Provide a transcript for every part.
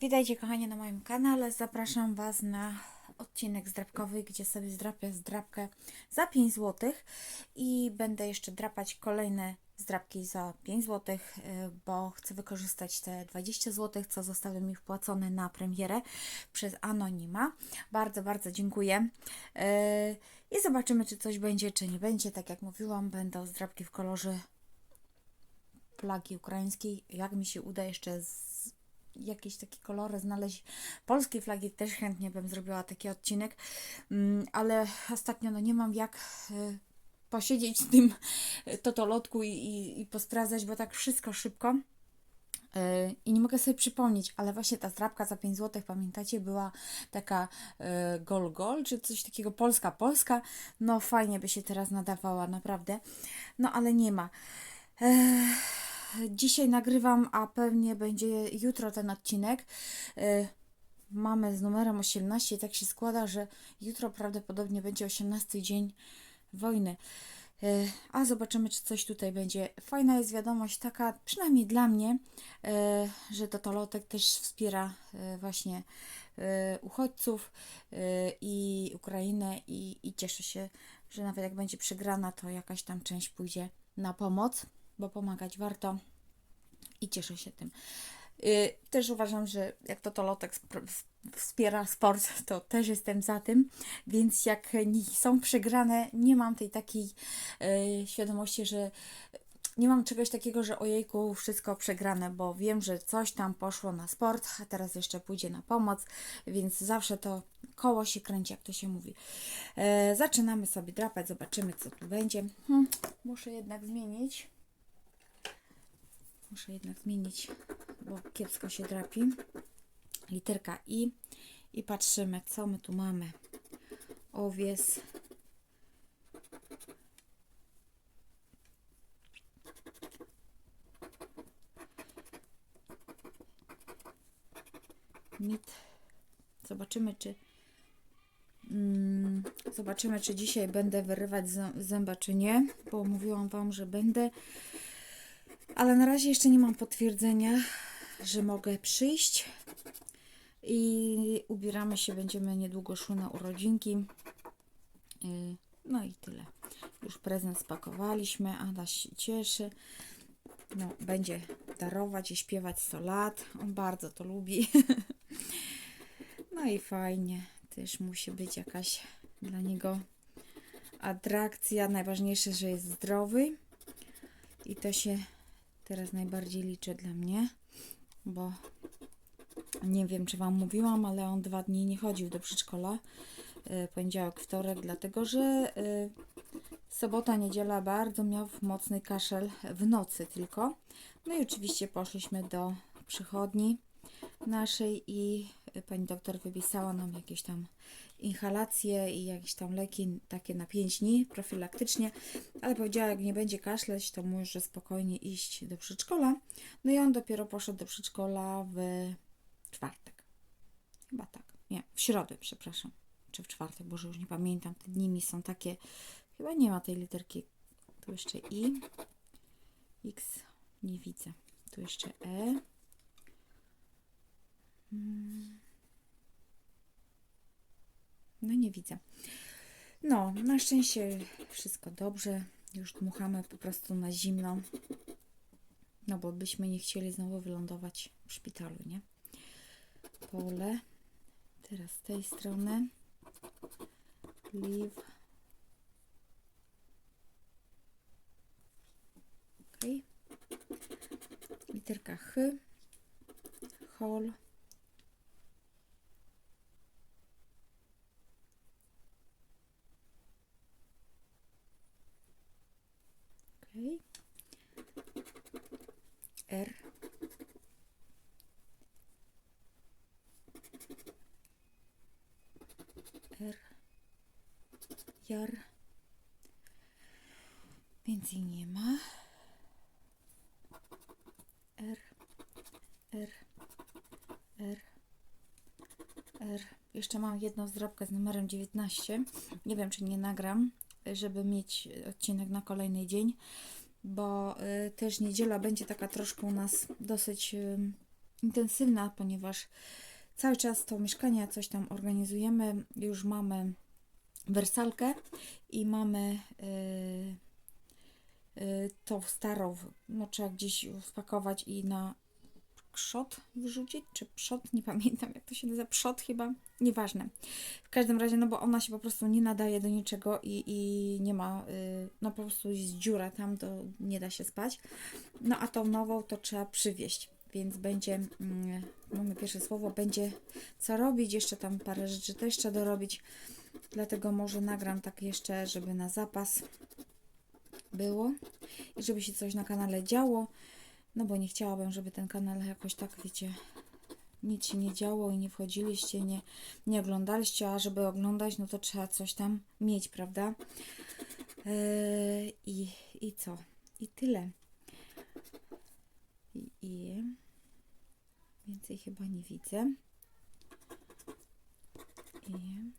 Witajcie kochani na moim kanale. Zapraszam Was na odcinek zdrapkowy, gdzie sobie zdrapię zdrapkę za 5 zł i będę jeszcze drapać kolejne zdrapki za 5 zł, bo chcę wykorzystać te 20 zł, co zostały mi wpłacone na premierę przez Anonima. Bardzo, bardzo dziękuję. Yy, I zobaczymy, czy coś będzie, czy nie będzie. Tak jak mówiłam, będą zdrapki w kolorze flagi ukraińskiej. Jak mi się uda jeszcze z jakieś takie kolory znaleźć polskiej flagi, też chętnie bym zrobiła taki odcinek, Mm, ale ostatnio no nie mam jak y, posiedzieć w tym y, totolotku i, i, i posprawdzać, bo tak wszystko szybko. Y, I nie mogę sobie przypomnieć, ale właśnie ta zdrabka za 5 zł, pamiętacie, była taka gol gol, czy coś takiego polska polska. No fajnie by się teraz nadawała, naprawdę. No ale nie ma. Ech, Dzisiaj nagrywam, a pewnie będzie jutro ten odcinek. Y, Mamy z numerem 18 i tak się składa, że jutro prawdopodobnie będzie 18 dzień wojny. Y, A zobaczymy, czy coś tutaj będzie. Fajna jest wiadomość taka, przynajmniej dla mnie, y, że Totolotek też wspiera właśnie uchodźców i Ukrainę i, i cieszę się, że nawet jak będzie przegrana, to jakaś tam część pójdzie na pomoc, bo pomagać warto i cieszę się tym. Y, Też uważam, że jak Totolotek spr- wspiera sport, to też jestem za tym, więc jak są przegrane, nie mam tej takiej y, świadomości, że nie mam czegoś takiego, że ojejku, wszystko przegrane, bo wiem, że coś tam poszło na sport, a teraz jeszcze pójdzie na pomoc, więc zawsze to koło się kręci, jak to się mówi. E, zaczynamy sobie drapać, zobaczymy, co tu będzie. Hm, muszę jednak zmienić. Muszę jednak zmienić, bo kiepsko się drapi. Literka I i patrzymy, co my tu mamy. Owies. Mit. Zobaczymy, czy mm, zobaczymy, czy dzisiaj będę wyrywać zę- zęba, czy nie, bo mówiłam Wam, że będę. Ale na razie jeszcze nie mam potwierdzenia, że mogę przyjść. I ubieramy się, będziemy niedługo szły na urodzinki. Yy, No i tyle. Już prezent spakowaliśmy, Adaś się cieszy. No, będzie darować i śpiewać 100 lat. On bardzo to lubi. No i fajnie. Też musi być jakaś dla niego atrakcja. Najważniejsze, że jest zdrowy. I to się teraz najbardziej liczy dla mnie, bo nie wiem, czy Wam mówiłam, ale on dwa dni nie chodził do przedszkola. y, Poniedziałek, wtorek, dlatego że y, sobota, niedziela bardzo miał mocny kaszel w nocy tylko. No i oczywiście poszliśmy do przychodni naszej i pani doktor wypisała nam jakieś tam inhalacje i jakieś tam leki takie na 5 dni profilaktycznie, ale powiedziała, jak nie będzie kaszleć, to może spokojnie iść do przedszkola. No i on dopiero poszedł do przedszkola w czwartek. Chyba tak. Nie, w środę, przepraszam. Czy w czwartek, Boże, już nie pamiętam. Te dni mi są takie. Chyba nie ma tej literki. Tu jeszcze I. X nie widzę. Tu jeszcze E. Mm. No nie widzę. No, na szczęście wszystko dobrze. Już dmuchamy po prostu na zimno. No bo byśmy nie chcieli znowu wylądować w szpitalu, nie? Pole. Teraz z tej strony. Leave. Ok. Literka H. Hol. Ok. R. R. Jar. Więcej nie ma. R. R. R. R. Jeszcze mam jedną zdrabkę z numerem 19. Nie wiem, czy nie nagram, żeby mieć odcinek na kolejny dzień, bo y, też niedziela będzie taka troszkę u nas dosyć y, intensywna, ponieważ cały czas to mieszkanie coś tam organizujemy. Już mamy wersalkę i mamy yy, tą starą, no trzeba gdzieś spakować i na krzot wrzucić, czy przod, nie pamiętam jak to się nazywa, przod chyba, nieważne. W każdym razie, no bo ona się po prostu nie nadaje do niczego i, i nie ma, yy, no po prostu jest dziura tam, to nie da się spać. No a tą nową to trzeba przywieźć, więc będzie, mm, mamy pierwsze słowo, będzie co robić, jeszcze tam parę rzeczy też trzeba dorobić, dlatego może nagram tak jeszcze, żeby na zapas było i żeby się coś na kanale działo. No bo nie chciałabym, żeby ten kanał jakoś tak, wiecie, nic się nie działo i nie wchodziliście, nie, nie oglądaliście, a żeby oglądać, no to trzeba coś tam mieć, prawda? Yy, i, I co? I tyle. I, I więcej chyba nie widzę. I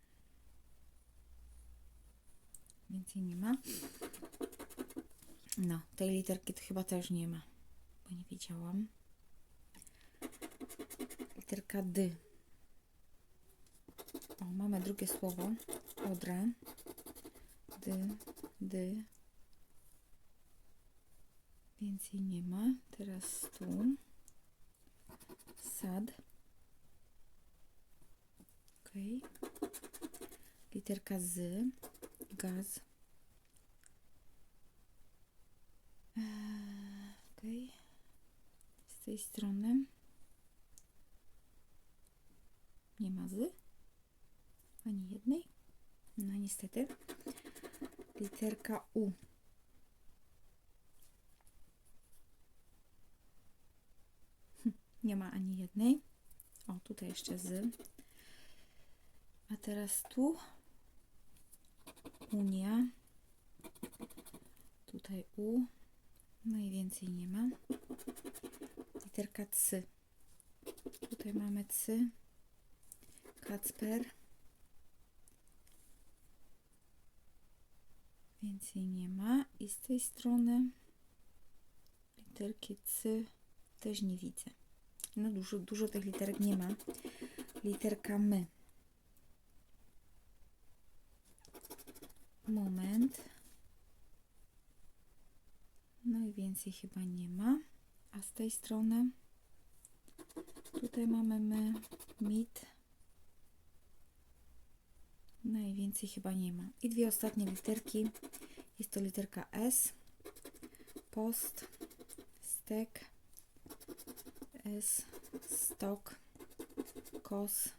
więcej nie ma. No, tej literki to chyba też nie ma bo nie widziałam. Literka D. O, mamy drugie słowo. Odra. D, D. Więcej nie ma. Teraz tu. Sad. Ok. Literka Z. Gaz. Ok z tej strony. Nie ma z. Ani jednej. No niestety. Literka U. Hm, nie ma ani jednej. O, tutaj jeszcze z. A teraz tu. Unia. Tutaj U. No i więcej nie ma literka C. Tutaj mamy C, Kacper. Więcej nie ma. I z tej strony literki C też nie widzę. No dużo, dużo tych literek nie ma. Literka M. Moment. No i więcej chyba nie ma a z tej strony tutaj mamy my, mit. Najwięcej chyba nie ma. I dwie ostatnie literki. Jest to literka S, post, stek, S, stok, kos.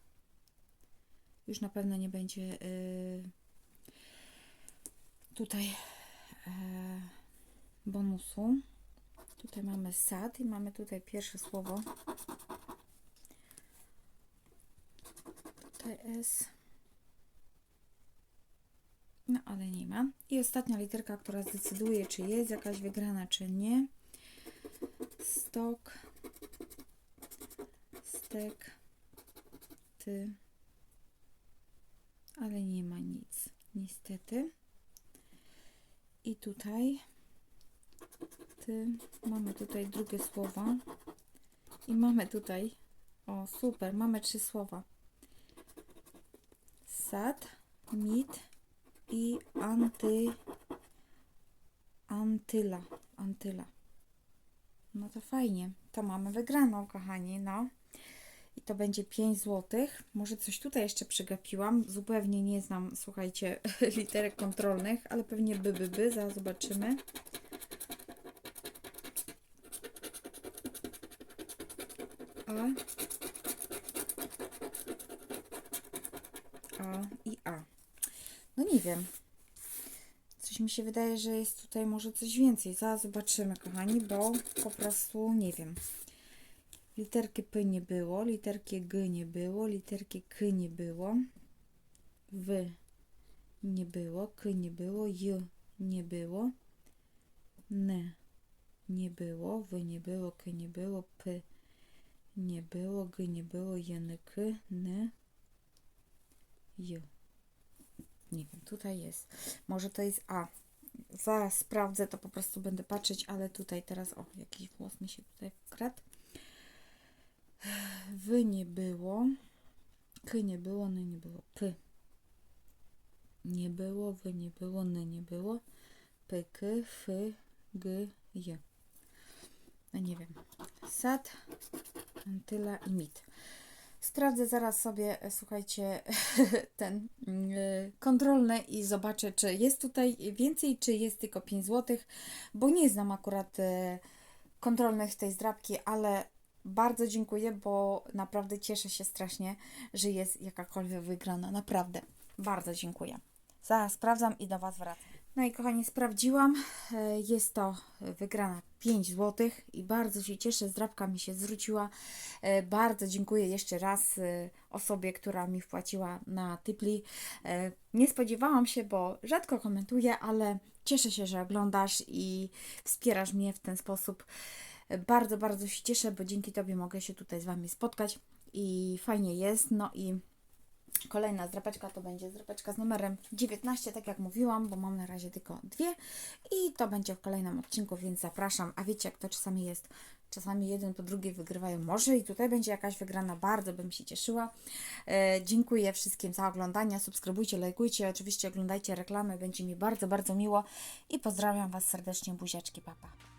Już na pewno nie będzie yy, tutaj yy, bonusu. Tutaj mamy sad i mamy tutaj pierwsze słowo. Tutaj S. No, ale nie ma. I ostatnia literka, która zdecyduje, czy jest jakaś wygrana, czy nie. Stok. Stek. Ty. Ale nie ma nic, niestety. I tutaj ty. Mamy tutaj drugie słowa. I mamy tutaj, o super, mamy trzy słowa. Sad, mit i anty, antyla, antyla. No to fajnie. To mamy wygraną, kochani, no. I to będzie 5 zł. Może coś tutaj jeszcze przegapiłam. Zupełnie nie znam, słuchajcie, literek kontrolnych, ale pewnie by, by, by. Zaraz zobaczymy. A, i A. No nie wiem. Coś mi się wydaje, że jest tutaj może coś więcej. Zaraz zobaczymy, kochani, bo po prostu nie wiem. Literki P nie było, literki G nie było, literki K nie było, W nie było, K nie było, J nie było, N nie było, W nie było, K nie było, P nie było, G nie było, K, N, J. Nie wiem, tutaj jest. Może to jest A. Zaraz sprawdzę, to po prostu będę patrzeć, ale tutaj teraz, o, jakiś włos mi się tutaj wkradł. Wy nie było. K nie było, ny nie było. P. Nie było, wy nie było, ny nie było. P, k, f, g, j. No nie wiem. Sad, antyla i mit. Sprawdzę zaraz sobie, e, słuchajcie, ten mm, e, kontrolny i zobaczę, czy jest tutaj więcej, czy jest tylko 5 zł, bo nie znam akurat e, kontrolnych tej zdrabki, ale bardzo dziękuję, bo naprawdę cieszę się strasznie, że jest jakakolwiek wygrana. Naprawdę. Bardzo dziękuję. Zaraz sprawdzam i do Was wracam. No i kochani, sprawdziłam. E, Jest to wygrana 5 zł i bardzo się cieszę. Zdrabka mi się zwróciła. E, Bardzo dziękuję jeszcze raz e, osobie, która mi wpłaciła na Typli. E, Nie spodziewałam się, bo rzadko komentuję, ale cieszę się, że oglądasz i wspierasz mnie w ten sposób. E, Bardzo, bardzo się cieszę, bo dzięki Tobie mogę się tutaj z Wami spotkać i fajnie jest. No i Kolejna zdrapeczka to będzie zdrapeczka z numerem 19, tak jak mówiłam, bo mam na razie tylko dwie i to będzie w kolejnym odcinku, więc zapraszam. A wiecie, jak to czasami jest? Czasami jeden po drugiej wygrywają. Może i tutaj będzie jakaś wygrana, bardzo bym się cieszyła. E, dziękuję wszystkim za oglądanie. Subskrybujcie, lajkujcie, oczywiście oglądajcie reklamy, będzie mi bardzo, bardzo miło i pozdrawiam Was serdecznie, buziaczki, papa.